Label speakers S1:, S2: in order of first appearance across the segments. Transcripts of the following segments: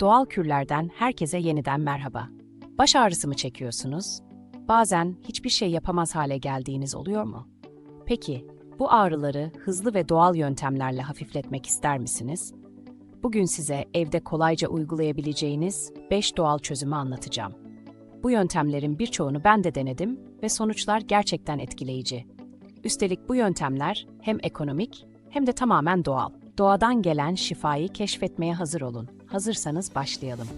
S1: Doğal kürlerden herkese yeniden merhaba. Baş ağrısı mı çekiyorsunuz? Bazen hiçbir şey yapamaz hale geldiğiniz oluyor mu? Peki, bu ağrıları hızlı ve doğal yöntemlerle hafifletmek ister misiniz? Bugün size evde kolayca uygulayabileceğiniz 5 doğal çözümü anlatacağım. Bu yöntemlerin birçoğunu ben de denedim ve sonuçlar gerçekten etkileyici. Üstelik bu yöntemler hem ekonomik hem de tamamen doğal. Doğadan gelen şifayı keşfetmeye hazır olun. Hazırsanız başlayalım.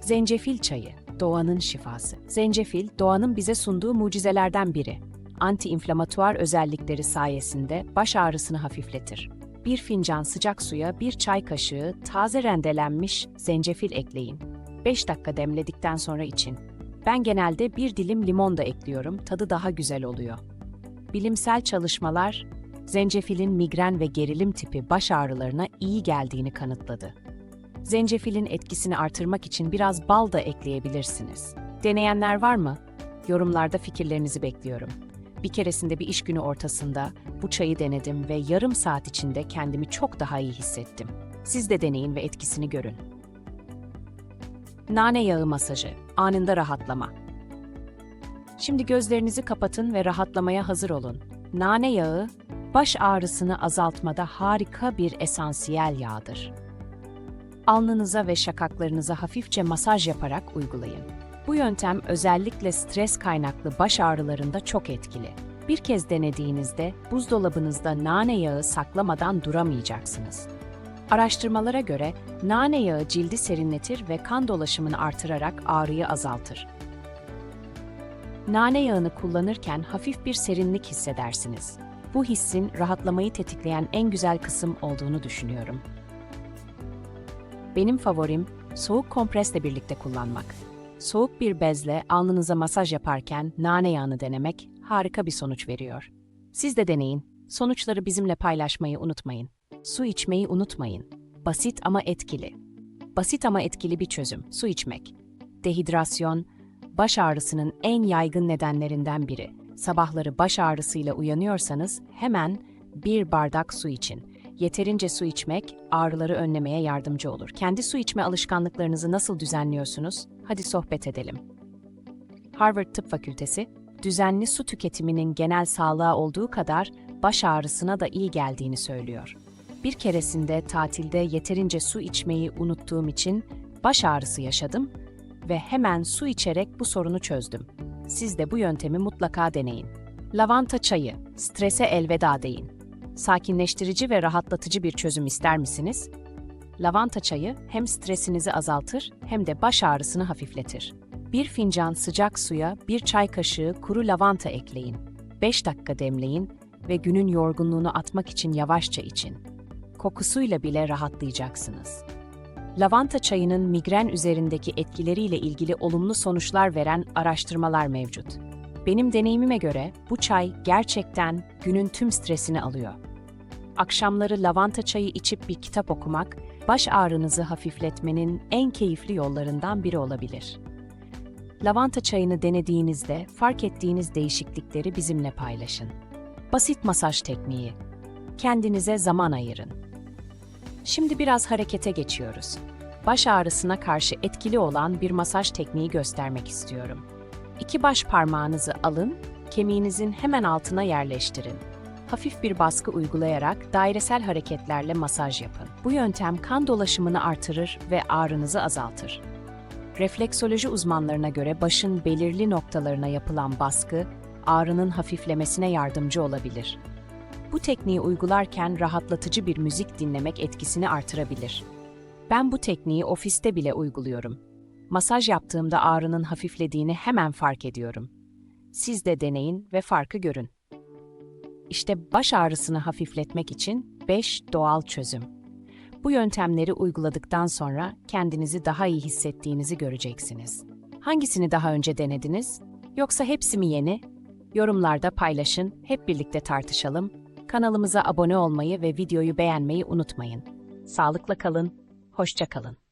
S1: Zencefil çayı, doğanın şifası. Zencefil, doğanın bize sunduğu mucizelerden biri. Anti-inflamatuar özellikleri sayesinde baş ağrısını hafifletir. Bir fincan sıcak suya bir çay kaşığı taze rendelenmiş zencefil ekleyin. 5 dakika demledikten sonra için. Ben genelde bir dilim limon da ekliyorum, tadı daha güzel oluyor. Bilimsel çalışmalar, zencefilin migren ve gerilim tipi baş ağrılarına iyi geldiğini kanıtladı. Zencefilin etkisini artırmak için biraz bal da ekleyebilirsiniz. Deneyenler var mı? Yorumlarda fikirlerinizi bekliyorum. Bir keresinde bir iş günü ortasında bu çayı denedim ve yarım saat içinde kendimi çok daha iyi hissettim. Siz de deneyin ve etkisini görün. Nane yağı masajı, anında rahatlama. Şimdi gözlerinizi kapatın ve rahatlamaya hazır olun. Nane yağı, baş ağrısını azaltmada harika bir esansiyel yağdır. Alnınıza ve şakaklarınıza hafifçe masaj yaparak uygulayın. Bu yöntem özellikle stres kaynaklı baş ağrılarında çok etkili. Bir kez denediğinizde buzdolabınızda nane yağı saklamadan duramayacaksınız. Araştırmalara göre nane yağı cildi serinletir ve kan dolaşımını artırarak ağrıyı azaltır. Nane yağını kullanırken hafif bir serinlik hissedersiniz. Bu hissin rahatlamayı tetikleyen en güzel kısım olduğunu düşünüyorum. Benim favorim soğuk kompresle birlikte kullanmak. Soğuk bir bezle alnınıza masaj yaparken nane yağını denemek harika bir sonuç veriyor. Siz de deneyin. Sonuçları bizimle paylaşmayı unutmayın. Su içmeyi unutmayın. Basit ama etkili. Basit ama etkili bir çözüm. Su içmek. Dehidrasyon, baş ağrısının en yaygın nedenlerinden biri. Sabahları baş ağrısıyla uyanıyorsanız hemen bir bardak su için. Yeterince su içmek ağrıları önlemeye yardımcı olur. Kendi su içme alışkanlıklarınızı nasıl düzenliyorsunuz? Hadi sohbet edelim. Harvard Tıp Fakültesi, düzenli su tüketiminin genel sağlığa olduğu kadar baş ağrısına da iyi geldiğini söylüyor. Bir keresinde tatilde yeterince su içmeyi unuttuğum için baş ağrısı yaşadım ve hemen su içerek bu sorunu çözdüm. Siz de bu yöntemi mutlaka deneyin. Lavanta çayı, strese elveda deyin. Sakinleştirici ve rahatlatıcı bir çözüm ister misiniz? Lavanta çayı hem stresinizi azaltır hem de baş ağrısını hafifletir. Bir fincan sıcak suya bir çay kaşığı kuru lavanta ekleyin. 5 dakika demleyin ve günün yorgunluğunu atmak için yavaşça için. Kokusuyla bile rahatlayacaksınız. Lavanta çayının migren üzerindeki etkileriyle ilgili olumlu sonuçlar veren araştırmalar mevcut. Benim deneyimime göre bu çay gerçekten günün tüm stresini alıyor. Akşamları lavanta çayı içip bir kitap okumak, baş ağrınızı hafifletmenin en keyifli yollarından biri olabilir. Lavanta çayını denediğinizde fark ettiğiniz değişiklikleri bizimle paylaşın. Basit masaj tekniği. Kendinize zaman ayırın. Şimdi biraz harekete geçiyoruz. Baş ağrısına karşı etkili olan bir masaj tekniği göstermek istiyorum. İki baş parmağınızı alın, kemiğinizin hemen altına yerleştirin. Hafif bir baskı uygulayarak dairesel hareketlerle masaj yapın. Bu yöntem kan dolaşımını artırır ve ağrınızı azaltır. Refleksoloji uzmanlarına göre başın belirli noktalarına yapılan baskı, ağrının hafiflemesine yardımcı olabilir. Bu tekniği uygularken rahatlatıcı bir müzik dinlemek etkisini artırabilir. Ben bu tekniği ofiste bile uyguluyorum. Masaj yaptığımda ağrının hafiflediğini hemen fark ediyorum. Siz de deneyin ve farkı görün. İşte baş ağrısını hafifletmek için 5 doğal çözüm. Bu yöntemleri uyguladıktan sonra kendinizi daha iyi hissettiğinizi göreceksiniz. Hangisini daha önce denediniz? Yoksa hepsi mi yeni? Yorumlarda paylaşın, hep birlikte tartışalım. Kanalımıza abone olmayı ve videoyu beğenmeyi unutmayın. Sağlıkla kalın, hoşça kalın.